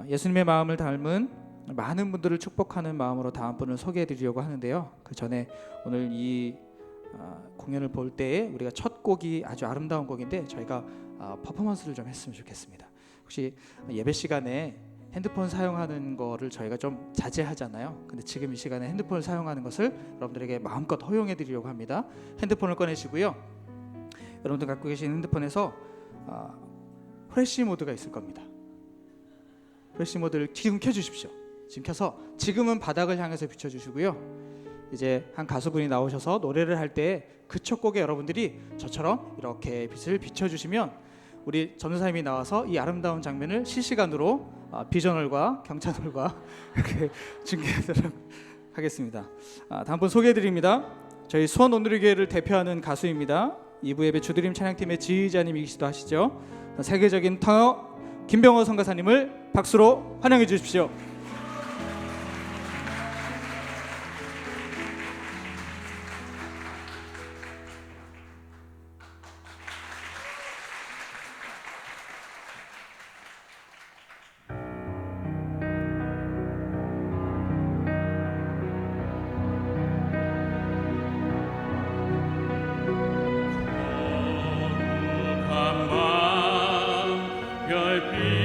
어, 예수님의 마음을 닮은 많은 분들을 축복하는 마음으로 다음 분을 소개해 드리려고 하는데요. 그 전에 오늘 이 어, 공연을 볼 때에 우리가 첫 곡이 아주 아름다운 곡인데 저희가 어, 퍼포먼스를 좀 했으면 좋겠습니다. 혹시 예배 시간에 핸드폰 사용하는 거를 저희가 좀 자제하잖아요. 근데 지금 이 시간에 핸드폰을 사용하는 것을 여러분들에게 마음껏 허용해 드리려고 합니다. 핸드폰을 꺼내시고요. 여러분들 갖고 계신 핸드폰에서 어, 프레시 모드가 있을 겁니다. 프레시 모드를 지금 켜주십시오. 지금 켜서 지금은 바닥을 향해서 비춰주시고요. 이제 한 가수분이 나오셔서 노래를 할 때 그 첫 곡에 여러분들이 저처럼 이렇게 빛을 비춰주시면 우리 전도사님이 나와서 이 아름다운 장면을 실시간으로 아, 비전월과 경찬월과 이렇게 중계하도록 하겠습니다. 아, 다음 분 소개해드립니다. 저희 수원 온누리교회를 대표하는 가수입니다. 2부 예배 주드림 찬양팀의 지휘자님이시기도 하시죠. 세계적인 턴어 김병호 선가사님을 박수로 환영해 주십시오. 한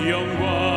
영광.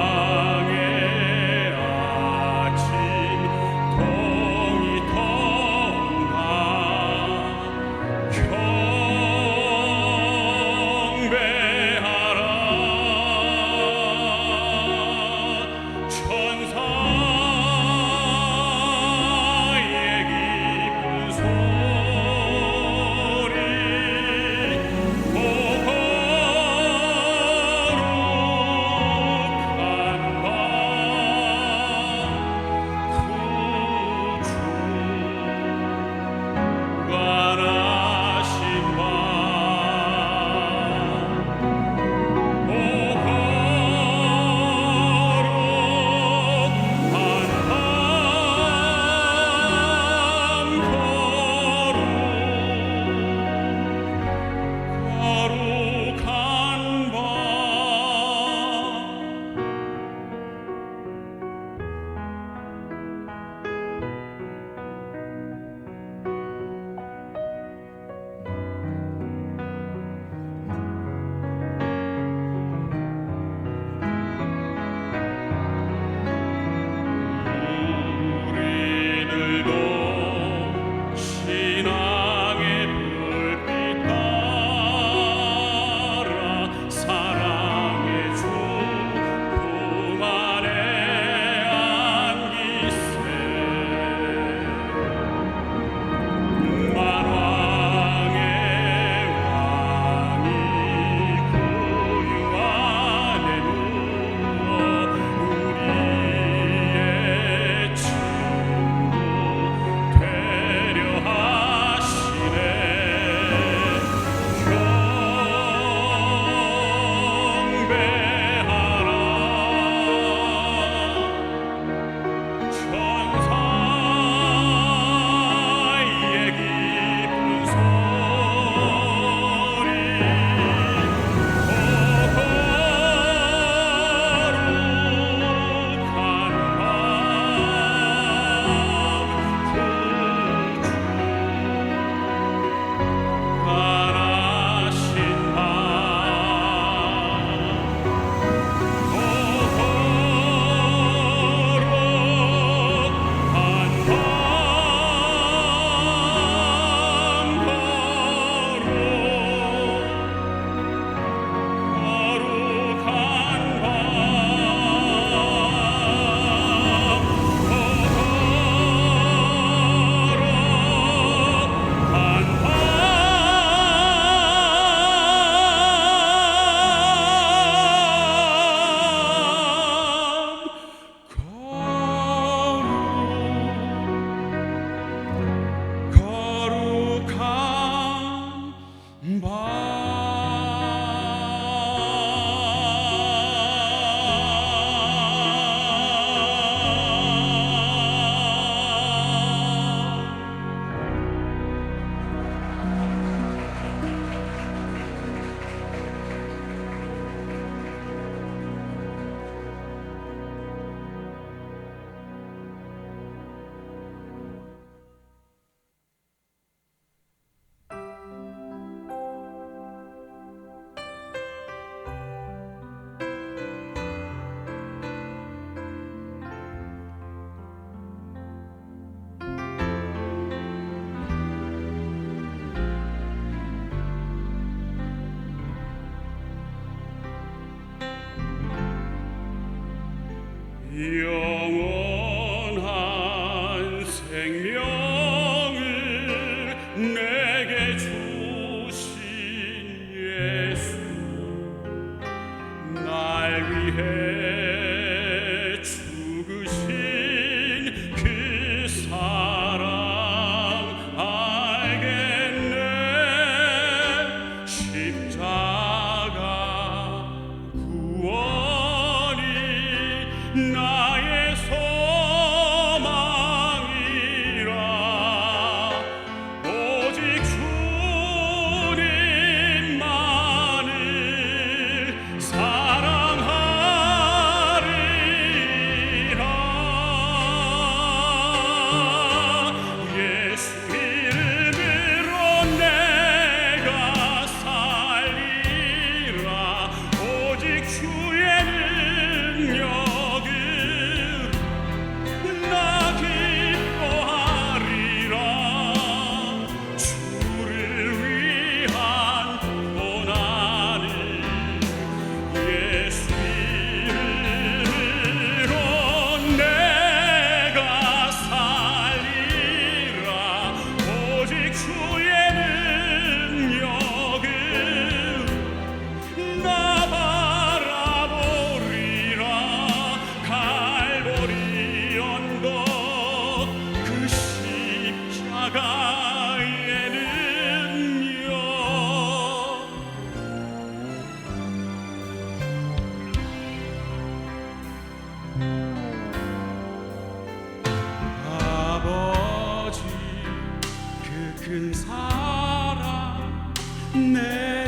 Nee.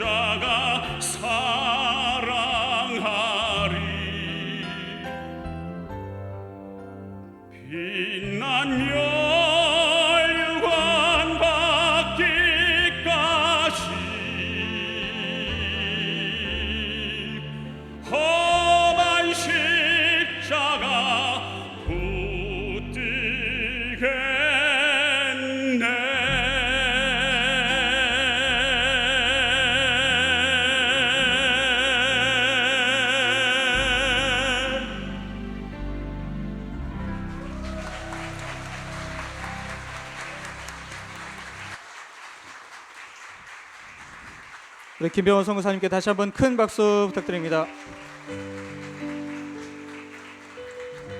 십자가 사 우리 김병원 선교사님께 다시 한번 큰 박수 부탁드립니다.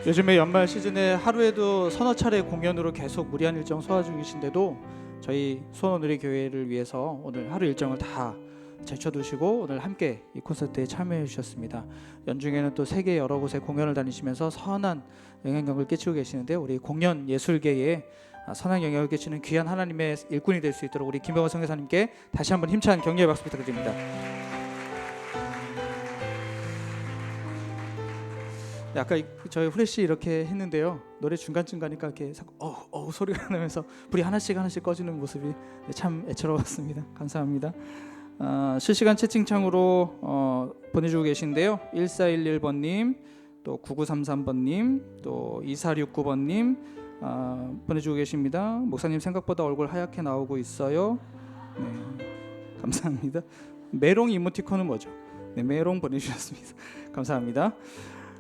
요즘에 연말 시즌에 하루에도 서너 차례 공연으로 계속 무리한 일정 소화 중이신데도 저희 소원누리 교회를 위해서 오늘 하루 일정을 다 제쳐두시고 오늘 함께 이 콘서트에 참여해 주셨습니다. 연중에는 또 세계 여러 곳에 공연을 다니시면서 선한 영향력을 끼치고 계시는데 우리 공연 예술계에 아, 선한 영향을 끼치는 귀한 하나님의 일꾼이 될 수 있도록 우리 김병호 성교사님께 다시 한번 힘찬 격려의 박수 부탁드립니다. 네, 아까 그 저희 후레쉬 이렇게 했는데요. 노래 중간 중간이니까 이렇게 자꾸 어우, 어우 소리가 나면서 불이 하나씩 하나씩 꺼지는 모습이 네, 참 애처로웠습니다. 감사합니다. 어, 실시간 채팅창으로 어, 보내주고 계신데요. 1411번님, 또 9933번님, 또 2469번님, 아, 보내주고 계십니다. 목사님 생각보다 얼굴 하얗게 나오고 있어요. 네, 감사합니다. 메롱 이모티콘은 뭐죠? 네, 메롱 보내주셨습니다. 감사합니다.